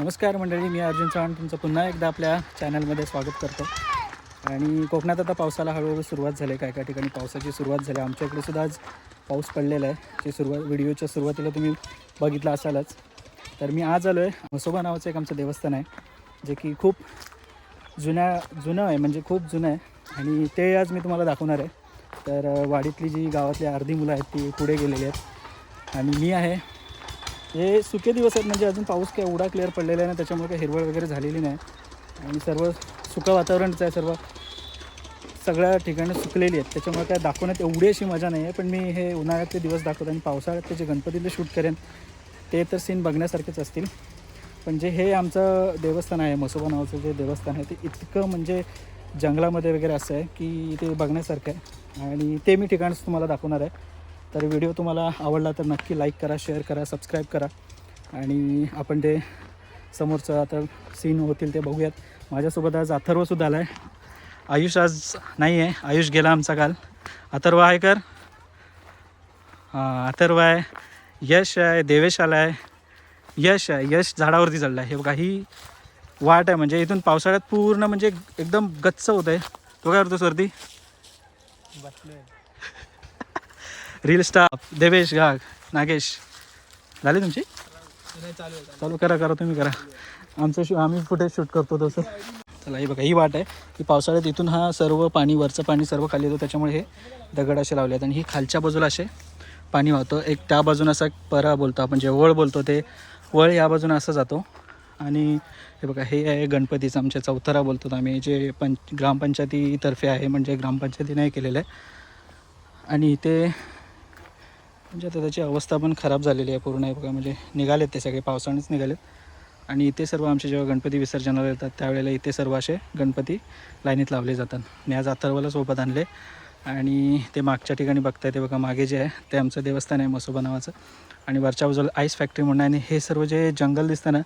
नमस्कार मंडळी मी अर्जुन चव्हाण तुमचं पुन्हा एकदा आपल्या चॅनलमध्ये स्वागत करतो. आणि कोकणात आता पावसाला हळूहळू सुरुवात झाली आहे. काय काय ठिकाणी पावसाची सुरुवात झाली आमच्या इकडे सुद्धा आज पाऊस पडलेला आहे. जे सुरुवात व्हिडिओच्या सुरुवातीला तुम्ही बघितला असालच. तर मी आज आलो आहे म्हसोबा नावाचं एक आमचं देवस्थान आहे जे की खूप जुन्या जुनं आहे म्हणजे खूप जुनं आहे. आणि ते आज मी तुम्हाला दाखवणार आहे. तर वाडीतली जी गावातली अर्धी मुलं आहेत ती पुढे गेलेली आहेत. आणि मी आहे हे सुके दिवस आहेत म्हणजे अजून पाऊस काय एवढा क्लिअर पडलेला आहे ना त्याच्यामुळे काही हिरवळ वगैरे झालेली नाही. आणि सर्व सुकं वातावरणचं आहे सर्व सगळ्या ठिकाणी सुकलेली आहेत. त्याच्यामुळे काय दाखवण्यात एवढी अशी मजा नाही आहे पण मी हे उन्हाळ्यातले दिवस दाखवतो आणि पावसाळ्यातले जे गणपतीला शूट करेन ते तर सीन बघण्यासारखेच असतील. पण जे हे आमचं देवस्थान आहे मसोबा नावाचं जे देवस्थान आहे ते इतकं म्हणजे जंगलामध्ये वगैरे असं आहे की ते बघण्यासारखं आहे. आणि ते मी ठिकाणच तुम्हाला दाखवणार आहे. तर व्हिडिओ तुम्हाला आवडला तर नक्की लाईक करा शेअर करा सबस्क्राईब करा. आणि आपण ते समोरचं आता सीन होतील ते बघूयात. माझ्यासोबत आज अथर्वसुद्धा आला आहे आयुष आज नाही आहे आयुष गेला आमचा काल. अथर्व आहे कर. हां अथर्व आहे. यश आहे देवेश आला आहे. यश आहे. यश झाडावरती चढला आहे हे बघा ही वाट आहे. म्हणजे इथून पावसाळ्यात पूर्ण म्हणजे एकदम गच्च होत आहे तो काय करतो सर्दी रील स्टाफ देवेश घाग नागेश. झाली तुमची? चालू करा करा तुम्ही करा. आमचं शू आम्ही फुटेज शूट करतो तसं? चला ही बघा ही वाट आहे. की पावसाळ्यात इथून हा सर्व पाणी वरचं पाणी सर्व खाली येतो त्याच्यामुळे हे दगड असे लावले आहेत. आणि ही खालच्या बाजूला असे पाणी वाहतं. एक त्या बाजूनं असा परा बोलतो आपण जे वळ बोलतो ते वळ या बाजूनं असं जातो. आणि हे बघा हे आहे गणपतीचं आमच्या चौथरा बोलतो आम्ही. जे पंच ग्रामपंचायतीतर्फे आहे म्हणजे ग्रामपंचायतीने केलेलं आहे. आणि इथे म्हणजे आता त्याची अवस्था पण खराब झालेली आहे पूर्ण. आहे बघा म्हणजे निघालेत ते सगळे पावसानेच निघालेत. आणि इथे सर्व आमचे जेव्हा गणपती विसर्जनाला येतात त्यावेळेला इथे सर्व असे गणपती लाईनीत लावले जातात. मी आज अथर्वला सोबत आणले. आणि ते मागच्या ठिकाणी बघताय ते बघा मागे जे आहे ते आमचं देवस्थान आहे मसोबा नावाचं. आणि वरच्या बाजूला आईस फॅक्टरी म्हणून आणि हे सर्व जे जंगल दिसतं ना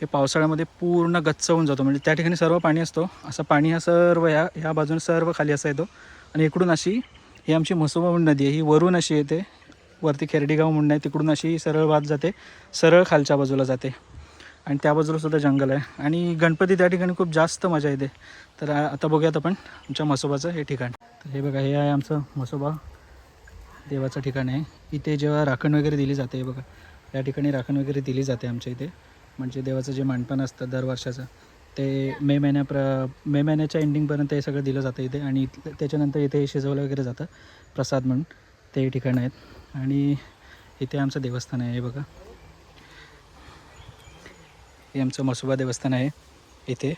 हे पावसाळ्यामध्ये पूर्ण गच्च होऊन जातो. म्हणजे त्या ठिकाणी सर्व पाणी असतो. असं पाणी हा सर्व या ह्या बाजूने सर्व खाली असा येतो. आणि इकडून अशी ही आमची म्हसोबा म्हणून नदी आहे. ही वरून अशी येते. वरती खेरडीगाव म्हणून आहे तिकडून अशी सरळ वाद जाते. सरळ खालच्या बाजूला जाते. आणि त्या बाजूला सुद्धा जंगल आहे. आणि गणपती त्या ठिकाणी खूप जास्त मजा येते. तर आता बघूयात आपण आमच्या म्हसोबाचं हे ठिकाण. तर हे बघा हे आहे आमचं म्हसोबा देवाचं ठिकाण आहे. इथे जेव्हा राखण वगैरे दिली जाते हे बघा या ठिकाणी राखण वगैरे दिली जाते आमच्या इथे. म्हणजे देवाचं जे मांडपण असतं दरवर्षाचं ते मे महिन्याप्र मे महिन्याच्या एंडिंगपर्यंत हे सगळं दिलं जातं इथे. आणि त्याच्यानंतर इथे शिजवलं वगैरे जातं. प्रसाद म्हणून ते ठिकाण आहेत. आणि इथे आमचं देवस्थान आहे बघा. हे आमचं मसोबा देवस्थान आहे इथे.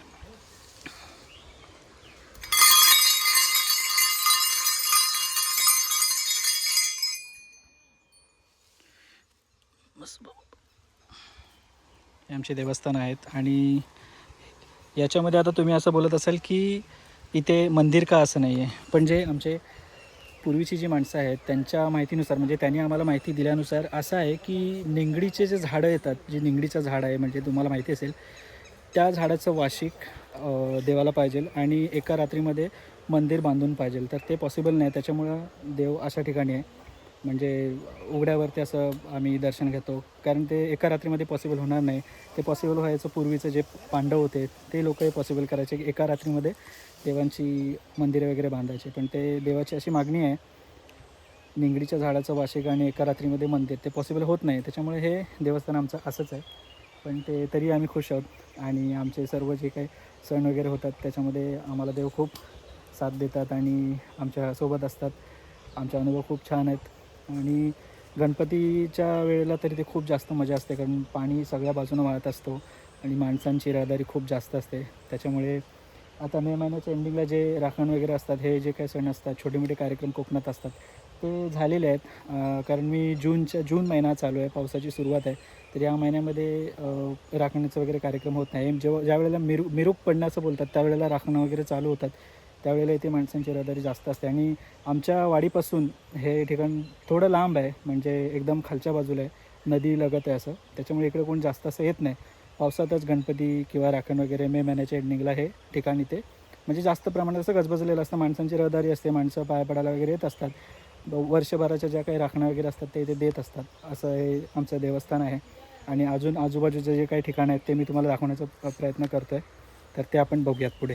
आमचे देवस्थान आहेत आणि याच्यामध्ये आता तुम्ही असं बोलत असाल की इथे मंदिर का असं नाही आहे पण जे आमचे पूर्वीची जी माणसं आहेत त्यांच्या माहितीनुसार म्हणजे त्यांनी आम्हाला माहिती दिल्यानुसार असं आहे की निंगडीचे जे झाडं येतात जे निंगडीचं झाड आहे म्हणजे तुम्हाला माहिती असेल त्या झाडाचं वार्षिक देवाला पाहिजे आणि एका रात्रीमध्ये मंदिर बांधून पाहिजे. तर ते पॉसिबल नाही त्याच्यामुळं देव अशा ठिकाणी आहे. म्हणजे उघड्यावरती असं आम्ही दर्शन घेतो. कारण ते एका रात्रीमध्ये पॉसिबल होणार नाही. ते पॉसिबल व्हायचं पूर्वीचं जे पांडव होते ते लोक हे पॉसिबल करायचे. की एका रात्रीमध्ये देवांची मंदिरे वगैरे बांधायचे. पण ते देवाची अशी मागणी आहे निंगडीच्या झाडाचं वार्षिक आणि एका रात्रीमध्ये मंदिर ते पॉसिबल होत नाही. त्याच्यामुळे हे देवस्थान आमचं असंच आहे. पण ते तरी आम्ही खुश आहोत. आणि आमचे सर्व जे काही सण वगैरे होतात त्याच्यामध्ये आम्हाला देव खूप साथ देतात आणि आमच्यासोबत असतात. आमचे अनुभव खूप छान आहेत. आणि गणपतीच्या वेळेला तरी ते खूप जास्त मजा असते कारण पाणी सगळ्या बाजूनं वाहत असतो आणि माणसांची रहदारी खूप जास्त असते. त्याच्यामुळे आता मे महिन्याच्या एंडिंगला जे राखण वगैरे असतात हे जे काही सण असतात छोटे मोठे कार्यक्रम कोकणात असतात ते झालेले आहेत. कारण मी जूनच्या जून महिना चालू आहे पावसाची सुरुवात आहे. तर या महिन्यामध्ये अं, वगैरे कार्यक्रम होत नाही. जेव्हा ज्या वेळेला मिरू मिरूक पडण्याचं बोलतात त्यावेळेला राखणं वगैरे चालू होतात. त्यावेळेला इथे माणसांची रहदारी जास्त असते. आणि आमच्या वाडीपासून हे ठिकाण थोडं लांब आहे म्हणजे एकदम खालच्या बाजूला आहे. नदी लगत आहे असं. त्याच्यामुळे इकडे कोण जास्त असं येत नाही. पावसातच गणपती किंवा राखण वगैरे मे महिन्याच्या एंडिंगला हे ठिकाण इथे. म्हणजे जास्त प्रमाणात असं गजबजलेलं असतं. माणसांची रहदारी असते. माणसं पाया पडायला वगैरे येत असतात. ब- वर्षभराच्या ज्या काही राखणं वगैरे असतात ते इथे देत असतात. असं हे आमचं देवस्थान आहे. आणि अजून आजूबाजूचे जे काही ठिकाणं आहेत ते मी तुम्हाला दाखवण्याचा प्रयत्न करतो आहे तर ते आपण बघूयात पुढे.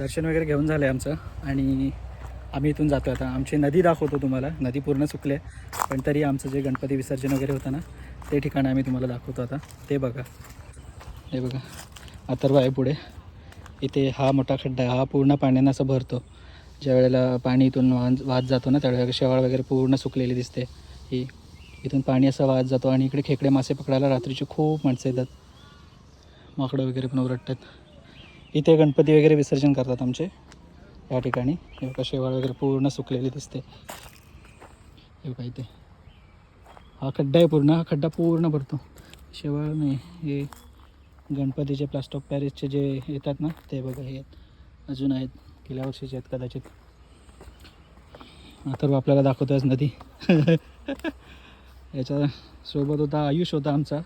दर्शन वगैरे घेऊन झालं आहे आमचं. आणि आम्ही इथून जातो आता. आमची नदी दाखवतो तुम्हाला. नदी पूर्ण सुकले पण तरी आमचं जे गणपती विसर्जन वगैरे होतं ना ते ठिकाण आम्ही तुम्हाला दाखवतो आता. ते बघा. हे बघा. अथर्व आहे पुढे. इथे हा मोठा खड्डा आहे. हा पूर्ण पाण्यानं असं भरतो. ज्या वेळेला पाणी इथून वाहत वाहत जातो ना त्यावेळेला शेवाळ वगैरे पूर्ण सुकलेली दिसते. ही इथून पाणी असं वाहत जातो. आणि इकडे खेकडे मासे पकडायला रात्रीची खूप माणसं येतात. माकडं वगैरे पण ओरडतात. इथे गणपती वगैरे विसर्जन करतात आमचे. या ठिकाणी. हे बघा शेवाळ वगैरे पूर्ण सुकलेली दिसते. हे बघा इथे. हा खड्डा आहे पूर्ण. हा खड्डा पूर्ण भरतो. शेवाळ नाही हे गणपतीचे प्लास्टर ऑफ पॅरिसचे जे येतात ना ते बघा हे आहेत. अजून आहेत. गेल्या वर्षीचे आहेत कदाचित. तर आपल्याला दाखवतो आज नदी. याच्या सोबत होता आयुष होता आमचा.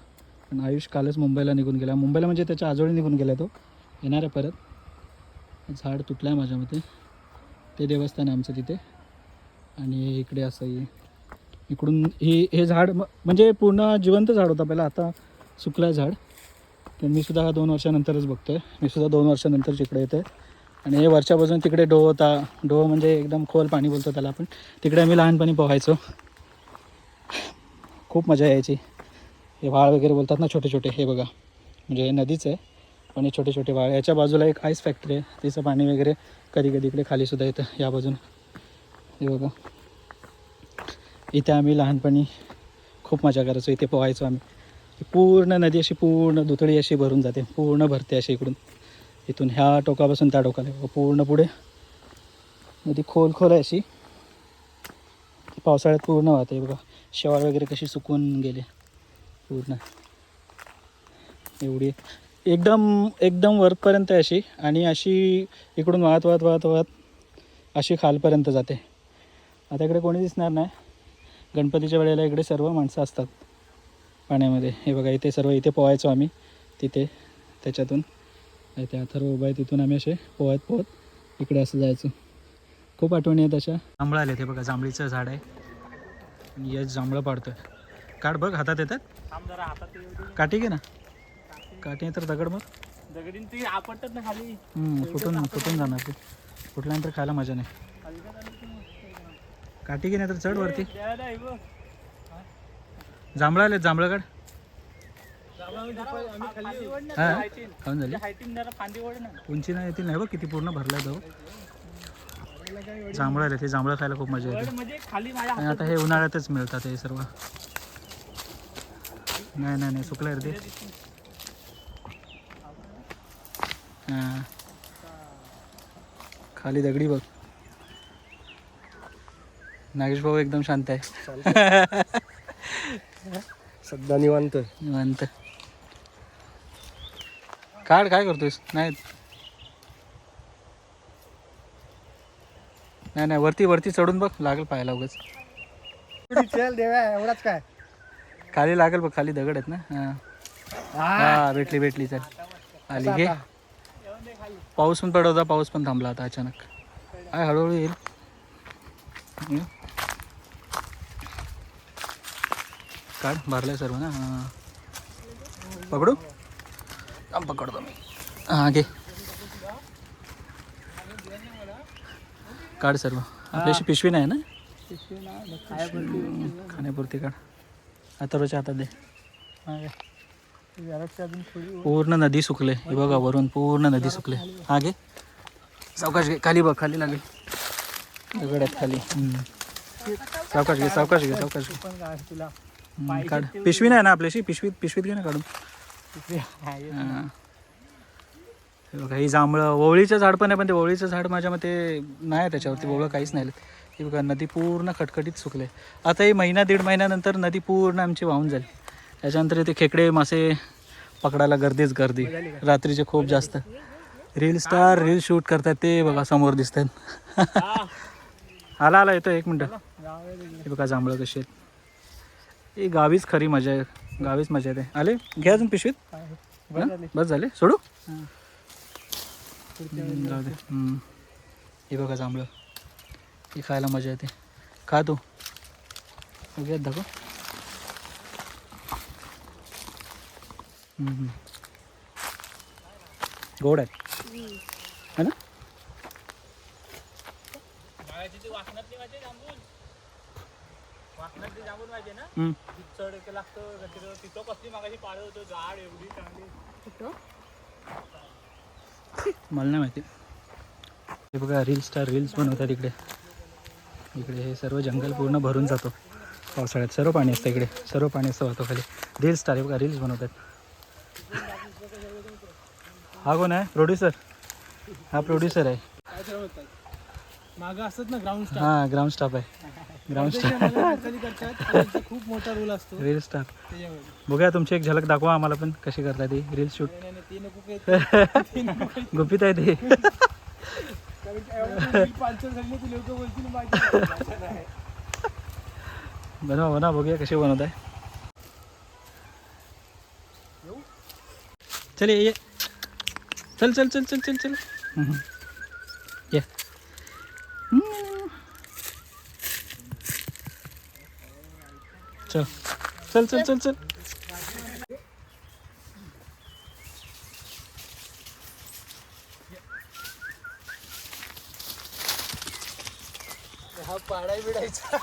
पण आयुष कालच मुंबईला निघून गेला. मुंबईला म्हणजे त्याच्या आजोळी निघून गेला तो. येणार आहे परत. झाड तुटलं आहे माझ्या मते ते देवस्थान आहे आमचं तिथे. आणि इकडे असं आहे इकडून हे हे झाड म्हणजे पूर्ण जिवंत झाड होतं पहिला. आता सुकलं आहे झाड. तर मी सुद्धा दोन वर्षानंतरच बघतो आहे मी सुद्धा दोन वर्षानंतर इकडे येतो आहे आणि हे वर्षापासून तिकडे डोह होता. डोह म्हणजे एकदम खोल पाणी बोलतो त्याला आपण. तिकडे आम्ही लहानपणी पोहायचो. खूप मजा यायची. हे वाळ वगैरे बोलतात ना छोटे छोटे हे बघा. म्हणजे हे नदीच आहे. पण छोटे छोटे वाळ. याच्या बाजूला एक आईस फॅक्टरी आहे. तिचं पाणी वगैरे कधी कधी इकडे खालीसुद्धा येतं. या बाजून. हे बघा. इथे आम्ही लहानपणी खूप मजा करायचो. इथे पोहायचो आम्ही. पूर्ण नदी अशी पूर्ण दुतळी अशी भरून जाते. पूर्ण भरते अशी इकडून. इथून ह्या टोकापासून त्या टोकाला. पूर्ण पुढे नदी खोल खोल आहे अशी. पावसाळ्यात पूर्ण वाहते. बघा शेवाळ वगैरे कशी सुकून गेले. पूर्ण. एवढी एकदम एकदम वरपर्यंत आहे अशी. आणि अशी इकडून वाहत वाहत वाहत वाहत अशी खालपर्यंत जाते. आता इकडे कोणी दिसणार नाही. गणपतीच्या वेळेला इकडे सर्व माणसं असतात पाण्यामध्ये. हे बघा इथे सर्व इथे पोहायचो आम्ही. तिथे त्याच्यातून. ते अथर्व उभा आहे तिथून आम्ही असे पोहत पोहत इकडे असं जायचो. खूप आठवणी आहेत अशा. जांभळं आले ते बघा जांभळीचं झाड आहे. आणि यश जांभळं पाडतोय. काढ बघ हातात येतात? काठी घे ना. काठी तर दगड मग? दगडीन ती आपटत ना खाली. हम्म, फुटून फुटून जाणार ते. फुटल्यानंतर खायला मजा नाही. काठी घे नाही तर चढ वरती? जांभळं आले जांभळं काढ हा? खाऊन झाली? फांदी ओढ ना उंची नाही येतील नाही बघ किती पूर्ण भरलाय तो जांभळं आले ते जांभळं खायला खूप मजा येते. म्हणजे खाली माझ्या आणि आता हे उन्हाळ्यातच मिळतात हे सर्व. नाही नाही नाही सुकलं रे ते. हां. खाली दगडी बघ. नागेश भाऊ एकदम शांत आहे. सध्या निवांत निवांत. काढ काय करतोयस? नाही. नाही नाही वरती वरती चढून बघ. लागेल पाहायला उगाच. चल देवा एवढाच काय? खाली लागेल बघ खाली दगड आहेत ना. हा. हा. भेटली भेटली चल. आली घे. पाऊस पण पडत होता पाऊस पण थांबला आता अचानक. काय हळूहळू येईल. काढ भरलाय सर्व ना? हा पकडू? थांब पकडतो मी. हा घे. काढ सर्व. आपल्याशी पिशवी नाही ना? खाण्यापुरती काढ. अथर्वच्या हातात दे. हा पूर्ण नदी सुकले. हे बघा वरून पूर्ण नदी सुकले. हा घे. सावकाश घे. खाली बघ खाली लागेल. दगड आहेत खाली सावकाश घे सावकाश घे सावकाश घे. काढ. पिशवी नाही ना आपल्याशी? पिशवीत पिशवीत घे ना काढून. बघा ही जांभळं ओवळीचं झाड पण आहे पण ते ओवळीचं झाड माझ्या मते नाही त्याच्यावरती ओवळं काहीच नाही आलं. ही बघा नदी पूर्ण खटखटीत सुकले. आता ही महिना दीड महिन्यानंतर नदी पूर्ण आमची वाहून झाली त्याच्यानंतर इथे खेकडे मासे पकडायला गर्दीच गर्दी. रात्रीचे खूप जास्त. रील स्टार रील शूट करतात ते बघा समोर दिसतात. आला आला येतो एक मिनटं. हे बघा जांभळं कशी आहेत. ही गावीच खरी मजा आहे. गावीच मजा येते आले? घ्या अजून पिशवीत? बस झाले. सोडू? जाऊ दे. हे. बघा जांभळं. हे खायला मजा येते. खा तू. दाखव हम्म, हम्म. गोड आहे. है ना? हम्म. मला नाही माहिती. हे बघा रील स्टार रील्स बनवतात इकडे. इकडे हे सर्व जंगल पूर्ण भरून जातो. पावसाळ्यात सर्व पाणी असतं इकडे. सर्व पाणी असतं वाहतो खाली रील स्टार हे बघा रील्स बनवतात. हा कोण आहे? प्रोड्युसर हा प्रोड्युसर आहे. मागं असतात ना ग्राउंड हा ग्राउंड स्टाफ आहे. ग्राउंड स्टाफ खूप मोठा रोल असतो. रील स्टाफ बघूया तुमची एक झलक दाखवा आम्हाला पण कशी करता ती रील शूट. गुपित आहे ते. बनवा बनवा बघूया कशी बनवत आहे चल ये. चल चल चल चल चल चल. ये. चल चल चल चल चल हा पाडाय बिडायचा